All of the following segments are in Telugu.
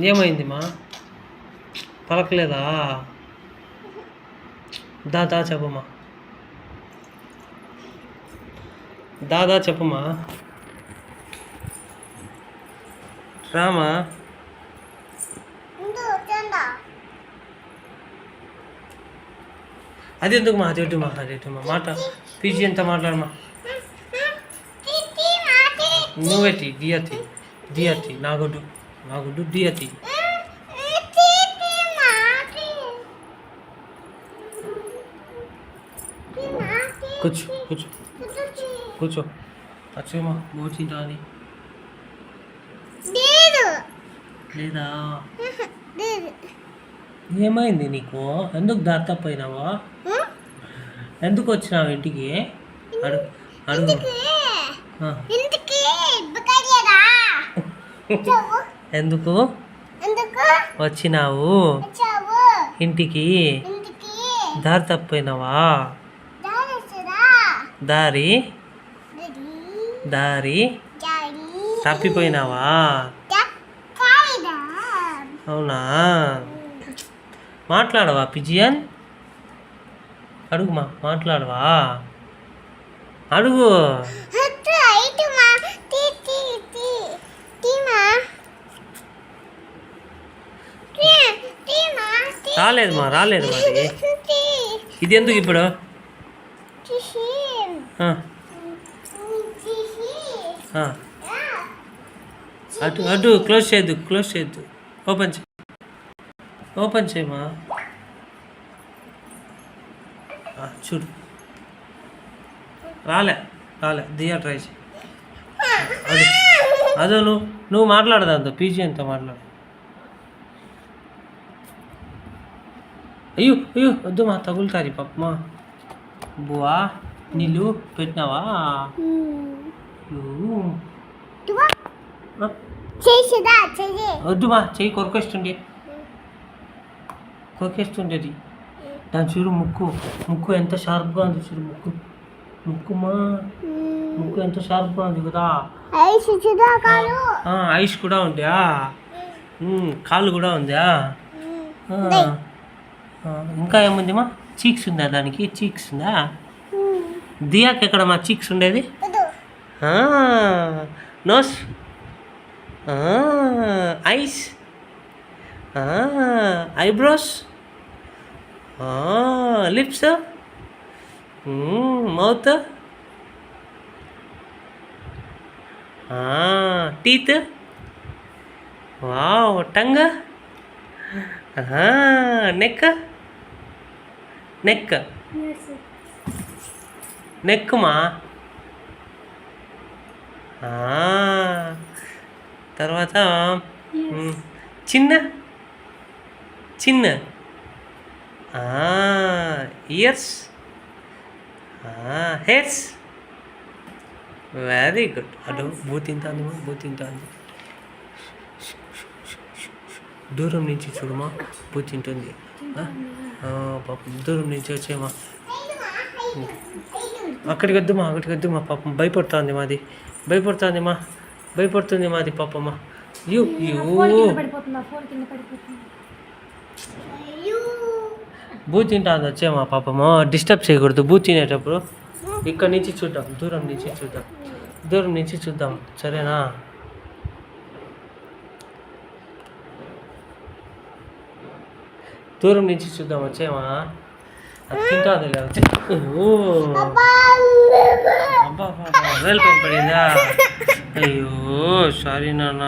ఏమైంది మా? పలకలేదా? దా దా చెప్పమ్మా. దాదా చెప్పమ్మా. రామా? అది ఎందుకు మా? అది ఎటు మా? మాట పీజీ ఎంత మాట్లాడమా? నువ్వెట్టి డియతి డియతి నాగొడ్డు నాగొడ్డు డియతి కూర్చో కూర్చో కూర్చో వచ్చేమా కూర్చుంటా అని లేదా ఏమైంది నీకు ఎందుకు దాత్తపోయినావా ఎందుకు వచ్చినావు ఇంటికి అడుగు అడుగు ఆ, ఇంటికి బుకాయరా ఎందుకు? వచ్చినావు. ఇంటికి. దారి తప్పిపోయినావా? దారి దారి. తప్పిపోయినావా? అవునా? మాట్లాడవా పిజియన్? అడుగుమా మాట్లాడవా? అడుగు. రాలేదు మా రాలేదు మాది ఇది ఎందుకు ఇప్పుడు? అటు అటు క్లోజ్ చేయొద్దు క్లోజ్ చేయొద్దు ఓపెన్ చేయి ఓపెన్ చేయమా? చూడు. రాలే రాలే దియా ట్రై చేయి. అదో నువ్వు నువ్వు మాట్లాడదాంతో పీజీ అంతా మాట్లాడు. అయ్యో అయ్యో వద్దు మా తగులుతారి పప్పమా బువా నీళ్ళు పెట్టినావా? వద్దు మా చెయ్యి కొరకేస్తుండే. కొరకేస్తుండేది. దాని చూడు ముక్కు ముక్కు ఎంత షార్ప్గా ఉంది చూడు ముక్కు. ముక్కు మా ముక్కు ఎంత షార్ప్గా ఉంది కదా. ఐసు కాలు. కూడా ఉందా? కాళ్ళు కూడా ఉందా? ఇంకా ఏముంది మా చీక్స్ ఉందా దానికి? చీక్స్ ఉందా? దియాకి ఎక్కడ మా చీక్స్ ఉండేది? Nose. Eyes. Eyebrows. Lips. Mouth. Teeth. Wow tongue. Neck. Neck నెక్కుమా తర్వాత చిన్న చిన్న ఇయర్స్ హెయిర్స్ వెరీ గుడ్ అటు బూ తింటాంది మా బూ తింటాంది దూరం నుంచి చూడమా బూ తింటుంది ఆ? ఆ, పాపం దూరం నుంచి వచ్చేమా అక్కడికి వద్దుమా అక్కడికి వద్దుమా పాపం. భయపడుతుంది మాది. భయపడుతుంది మా భయపడుతుంది మాది పాపమ్మ యూ యూ. బూ తింటాంది వచ్చేమా పాపము? డిస్టర్బ్ చేయకూడదు బూ తినేటప్పుడు. ఇక్కడ నుంచి చూద్దాం దూరం నుంచి చూద్దాం. దూరం నుంచి చూద్దాం సరేనా? దూరం నుంచి చూద్దాం వచ్చేమా అది తింటాది వచ్చే ఓ అబ్బా వేలు పడిందా? అయ్యో సారీ నాన్న.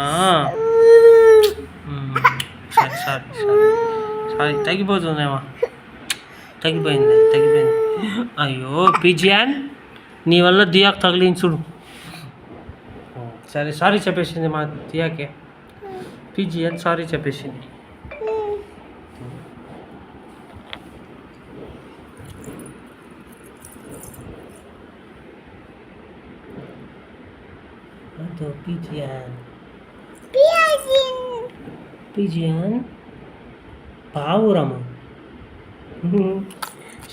Sorry sorry sorry. సారీ తగ్గిపోతుందేమా. తగ్గిపోయింది తగ్గిపోయింది. అయ్యో పిజియాన్ నీ వల్ల దియాకు తగిలింది చూడు. సరే సారీ చెప్పేసింది మా దియాకే. పిజియాన్ సారీ చెప్పేసింది. అదో పిజియాన్ పియాజిన్ పిజియన్ పావురము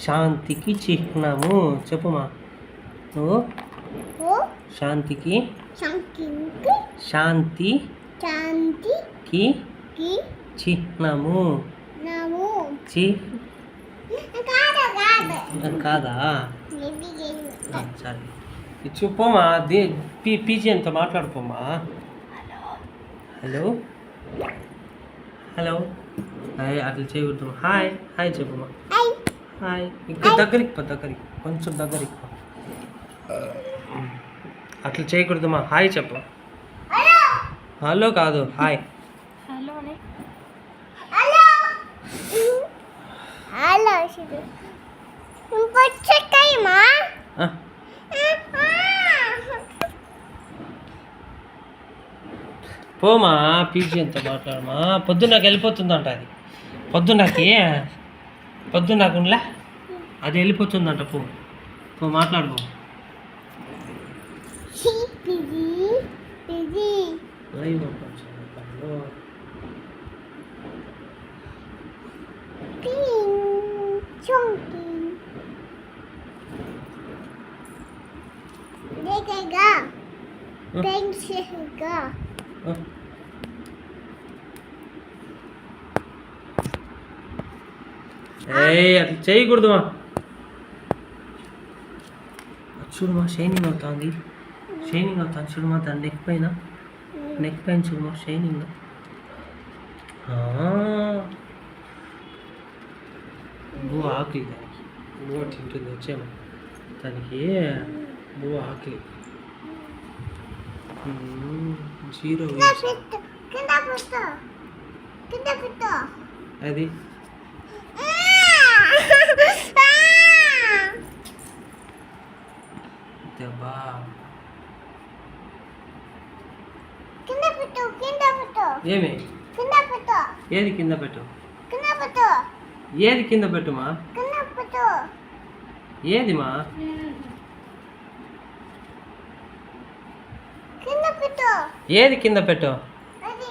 శాంతికి చిహ్నము చెప్పుమా నువ్వు ఓ శాంతికి శాంతికి శాంతికి శాంతికి చిహ్నము నము చి కాదు కాదు కాదా ఇది ఆ, సరే ఇది చూపోమా దే పీ పీజీ అంత మాట్లాడుకోమా? హలో. హలో? హాయ్ అట్లా చేయకూడదు. హాయ్ హాయ్ చెప్పమ్మా. హాయ్. ఇంకా దగ్గరికి పో దగ్గరికి. కొంచెం దగ్గరికి పో. అట్లా చేయకూడదమ్మా. హాయ్ చెప్పు. హలో. హలో కాదు హాయ్. హలో. పోమా పీజీ అంత మాట్లాడమా? పొద్దున్నకి వెళ్ళిపోతుందంట అది. పొద్దున్నకి ఉండలే? అది వెళ్ళిపోతుందంట పో. పో మాట్లాడుకో పిది పిది లైవ్ కొంచెం హలో. పింగ్ చొంకి దేకగా ఆ, పెన్సిల్గా ఆ. ఏయ్ అట్లా చేయకూడదుమా చూడమా షైనింగ్ అవుతుంది షైనింగ్ అవుతుంది చూడమా దాని నెక్ పైన నెక్ పైన చూడమా షైనింగ్ బువ్వ ఆకలి దానికి బువ్వ తింటుంది వచ్చేమో దానికి బువ్వ ఆకలి మ్మ్. జీరో కింద వేస్ట్. పెట్టు కింద పెట్టు కింద పెట్టు. అది? దెబ్బా. కింద పెట్టు కింద పెట్టు. ఏమి? కింద పెట్టు. ఏది కింద పెట్టు? కింద పెట్టు. ఏది కింద పెట్టుమా కింద పెట్టు ఏదిమా కింద పెట్టు ఏది కింద పెట్టు? అది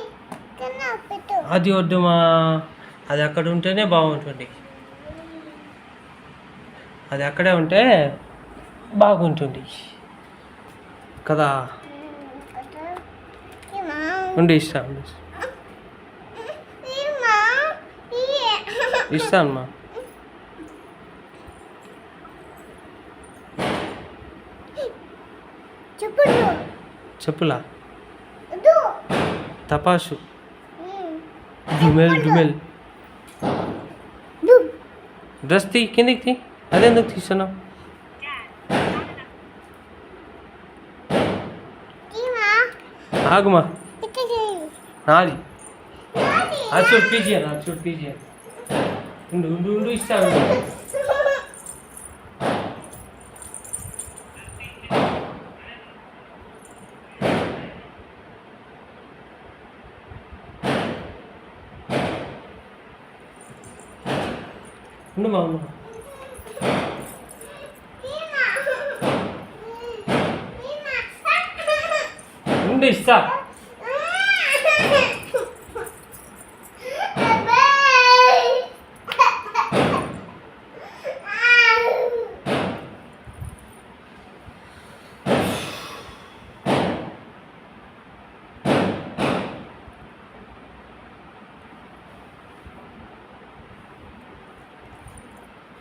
కింద పెట్టు. అది వద్దుమా? అది అక్కడ ఉంటేనే బాగుంటుంది. అది అక్కడే ఉంటే బాగుంటుంది. కదా? ఉండి ఇస్తాను ఇస్తాను మా చెప్పులా? తపాసు. డుమెల్ డుమెల్. డ్రెస్ తీ కిందికి తీ. అదెందుకు తీస్తున్నావు? ఆగుమా? నాది. అది చూడు పీజీ అది చూడు పీజీ ఉండు ఉండు ఉండు ఇస్తాను ఉండు మా ఉండు ఏమా ఏమా ఉండు ఇస్తా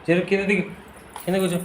జరు కింద దిగు కింద కూర్చో